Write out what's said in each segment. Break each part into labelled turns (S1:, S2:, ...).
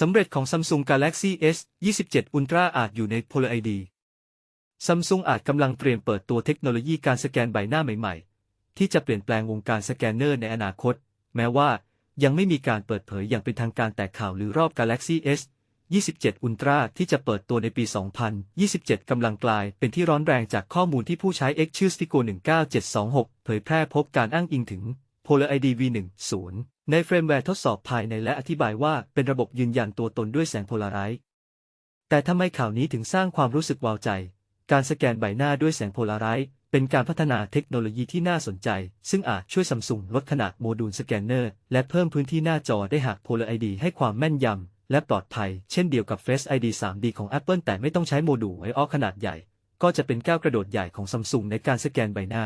S1: สำเร็จของ Samsung Galaxy S 27 Ultra อาจอยู่ใน Polar ID Samsung อาจกำลังเตรียมเปิดตัวเทคโนโลยีการสแกนใบหน้าใหม่ ๆ ที่จะเปลี่ยนแปลงวงการสแกนเนอร์ในอนาคต แม้ว่ายังไม่มีการเปิดเผยอย่างเป็นทางการแต่ข่าวหรือรอบ Galaxy S 27 Ultra ที่จะเปิดตัวในปี 2027 กำลังกลายเป็นที่ร้อนแรงจากข้อมูลที่ผู้ใช้ X ชื่อ Stico 19726 เผยแพร่พบการอ้างอิงถึง Polar ID V10 ในเฟรมแวร์ทดสอบภายในและอธิบายว่าเป็นระบบยืนยันตัวตนด้วยแสงโพลาไรต์แต่ทำไมข่าวนี้ถึงสร้างความรู้สึกวาวใจ การสแกนใบหน้าด้วยแสงโพลาไรต์เป็นการพัฒนาเทคโนโลยีที่น่าสนใจ ซึ่งอาจช่วยซัมซุงลดขนาดโมดูลสแกนเนอร์ และเพิ่มพื้นที่หน้าจอได้หาก Polar ID ให้ความแม่นยำ และปลอดภัย เช่นเดียวกับ Face ID 3D ของ Apple แต่ไม่ต้องใช้โมดูลไอออขนาดใหญ่ ก็จะเป็นก้าวกระโดดใหญ่ของซัมซุงในการสแกนใบหน้า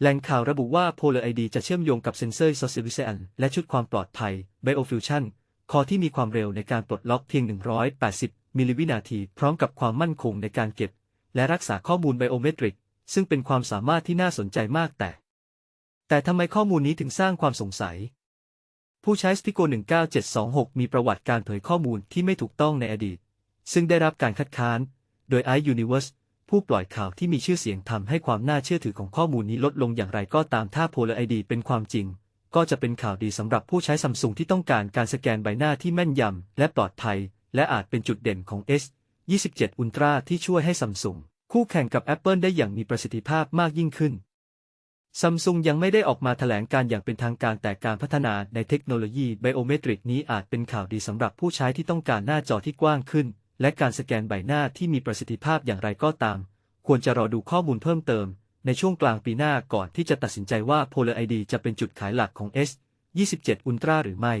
S1: แหล่งข่าวระบุว่า Polar ID จะเชื่อมโยงกับเซนเซอร์ s o c i v i s a n และชุดความปลอดภัย BioFusion คอที่มีความเร็วในการปลดล็อกเพียง 180 มิลลิวินาที พร้อมกับความมั่นคงในการเก็บ และรักษาข้อมูลไบโอเมตริก ซึ่งเป็นความสามารถที่น่าสนใจมากแต่ แต่ทำไมข้อมูลนี้ถึงสร้างความสงสัย ผู้ใช้ Stico 19726 มีประวัติการเผยข้อมูลที่ไม่ถูกต้องในอดีต ซึ่งได้รับการคัดค้าน โดย iUniverse ผู้ปล่อยข่าวที่มีชื่อเสียงทำให้ความน่าเชื่อถือของข้อมูลนี้ลดลงอย่างไรก็ตามถ้า Polar ID เป็นความจริง ก็จะเป็นข่าวดีสำหรับผู้ใช้ซัมซุงที่ต้องการการสแกนใบหน้าที่แม่นยำและปลอดภัย และอาจเป็นจุดเด่นของ S 27 Ultra ที่ช่วยให้ซัมซุงคู่แข่งกับ Apple ได้อย่างมีประสิทธิภาพมากยิ่งขึ้นซัมซุงยังไม่ได้ออกมาแถลงการอย่างเป็นทางการแต่การพัฒนาในเทคโนโลยีไบโอเมตริกนี้อาจเป็นข่าวดีสำหรับผู้ใช้ที่ต้องการหน้าจอที่กว้างขึ้น และการสแกนใบหน้าที่มีประสิทธิภาพอย่างไรก็ตาม ควรจะรอดูข้อมูลเพิ่มเติม ในช่วงกลางปีหน้าก่อนที่จะตัดสินใจว่า Polar ID จะเป็นจุดขายหลักของ S 27 Ultra หรือไม่